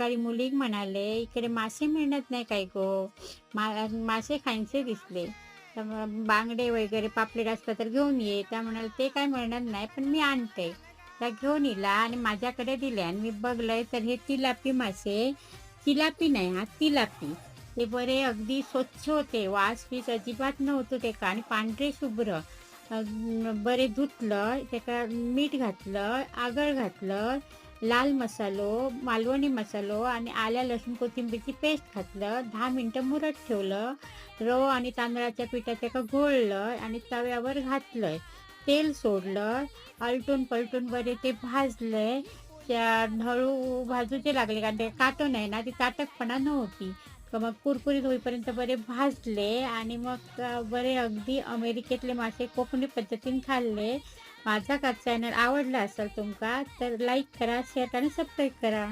सकाळी मुलीक म्हणाले इकडे मासे मिळत नाही काय गो? मा मासे खायचे दिसले. तर बांगडे वगैरे पापलेट असतात तर घेऊन ये. त्या म्हणाले ते काय मिळणार नाही पण मी आणते. त्या घेऊन येला आणि माझ्याकडे दिले आणि मी बघलंय तर हे तिलापी मासे तिलापी नाही हा तिलापी. ते बरे अगदी स्वच्छ होते. वास पीस अजिबात नव्हतं ते का? आणि पांढरे शुभ्र. बरे धुतलं त्याका मीठ घातलं आगळ घातलं लाल मसालो मालवणी मसालो आणि आल्या लसूण कोथिंबीरची पेस्ट घातलं दहा मिनटं मुरत ठेवलं रव आणि तांदळाच्या पिठाचं का घोळलं आणि तव्यावर घातलंय. तेल सोडलं आलटून पलटून बरे ते भाजलंय त्या ढळू भाजूचे लागले कारण ते काटो नाही ना ती ताटकपणा नव्हती. मग कुरकुरीत होईपर्यंत बरे भाजले आणि मग बरे अगदी अमेरिकेतले मासे कोकणी पद्धतीने खाल्ले. माझा का चॅनल आवडला असेल तुमका तर लाईक करा शेअर आणि सबस्क्राईब करा.